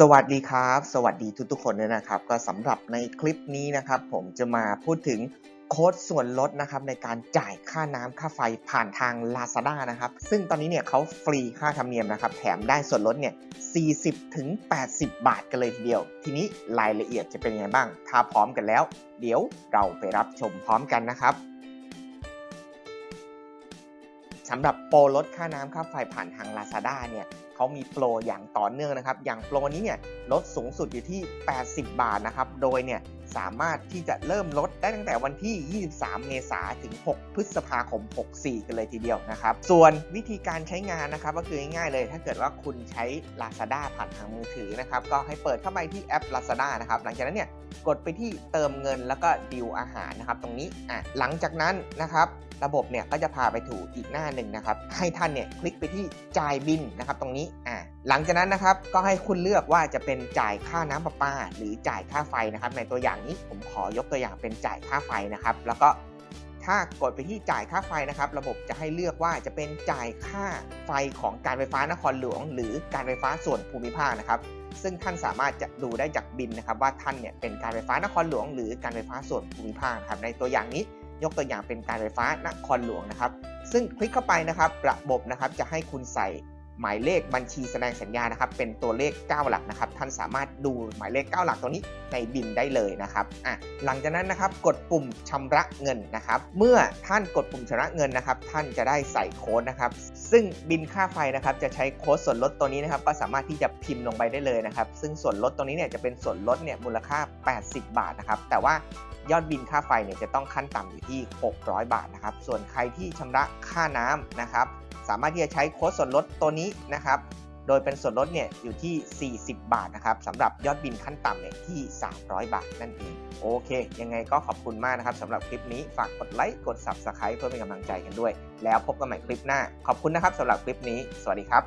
สวัสดีครับ สวัสดีทุกๆคนด้วยนะครับ ก็สำหรับในคลิปนี้นะครับ ผมจะมาพูดถึงโค้ดส่วนลดนะครับในการจ่ายค่าน้ำค่าไฟผ่านทาง Lazada นะครับ ซึ่งตอนนี้เนี่ยเขาฟรีค่าธรรมเนียมนะครับ แถมได้ส่วนลดเนี่ย 40 ถึง 80 บาทกันเลยทีเดียว ทีนี้รายละเอียดจะเป็นยังไงบ้าง ถ้าพร้อมกันแล้ว เดี๋ยวเราไปรับชมพร้อมกันนะครับสำหรับโปรลดค่าน้ำค่าไฟผ่านทาง Lazada เนี่ย เขามีโปรอย่างต่อเนื่องนะครับ อย่างโปรนี้เนี่ยลดสูงสุดอยู่ที่ 80 บาทนะครับ โดยเนี่ยสามารถที่จะเริ่มลดได้ตั้งแต่วันที่ 23 เมษายนถึง 6 พฤษภาคม 64 กันเลยทีเดียวนะครับ ส่วนวิธีการใช้งานนะครับ ก็คือง่ายๆเลย ถ้าเกิดว่าคุณใช้ Lazada ผ่านทางมือถือนะครับ ก็ให้เปิดเข้าไปที่แอป Lazada นะครับ หลังจากนั้นเนี่ย กดไปที่เติมเงินแล้วก็ดิวอาหารนะครับ ตรงนี้อะหลังจากนั้นนะครับ ระบบเนี่ยก็จะพาไปถูอีกหน้าหนึ่งนะครับ ให้ท่านเนี่ยคลิกไปที่จ่ายบินนะครับ ตรงนี้อะหลังจากนั้นนะครับก็ให้คุณเลือกว่าจะเป็นจ่ายค่าน้ำประปา หรือจ่ายค่าไฟนะครับ ในตัวอย่างนี้ผมขอยกตัวอย่างเป็นจ่ายค่าไฟนะครับ แล้วก็ ถ้ากดไปที่จ่ายค่าไฟนะครับ ระบบจะให้เลือกว่าจะเป็นจ่ายค่าไฟของการไฟฟ้านครหลวง หรือการไฟฟ้าส่วนภูมิภาคนะครับ ซึ่งท่านสามารถจะดูได้จากบินนะครับ ว่าท่านเนี่ยเป็นการไฟฟ้านครหลวง หรือการไฟฟ้าส่วนภูมิภาคครับในตัวอย่างนี้ยกตัวอย่างเป็นการไฟฟ้านครหลวงนะครับ ซึ่งคลิกเข้าไปนะครับ ระบบนะครับจะให้คุณใส่ หมายเลขบัญชีแสดงสัญญานะครับ เป็นตัวเลข 9 หลักนะครับ ท่านสามารถดูหมายเลข 9 หลักตัวนี้ในบินได้เลยนะครับอะหลังจากนั้นนะครับกดปุ่มชำระเงินนะครับ เมื่อท่านกดปุ่มชำระเงินนะครับ ท่านจะได้ใส่โค้ดนะครับ ซึ่งบินค่าไฟนะครับจะใช้โค้ดส่วนลดตัวนี้นะครับ ก็สามารถที่จะพิมพ์ลงไปได้เลยนะครับ ซึ่งส่วนลดตรงนี้เนี่ยจะเป็นส่วนลดเนี่ยมูลค่า 80 บาทนะครับ แต่ว่ายอดบินค่าไฟเนี่ยจะต้องขั้นต่ำอยู่ที่ 600 บาทนะครับ ส่วนใครที่ชำระค่าน้ำนะครับ สามารถที่จะใช้โค้ดส่วนลดตัวนี้นะครับ โดยเป็นส่วนลดเนี่ยอยู่ที่ 40 บาทนะครับสำหรับยอดบินขั้นต่ำเนี่ยที่ 300 บาทนั่นเองโอเค ยังไงก็ขอบคุณมากนะครับสำหรับคลิปนี้ฝากกดไลค์กด Subscribe เพื่อเป็นกำลังใจกันด้วย แล้วพบกันใหม่คลิปหน้า ขอบคุณนะครับสำหรับคลิปนี้ สวัสดีครับ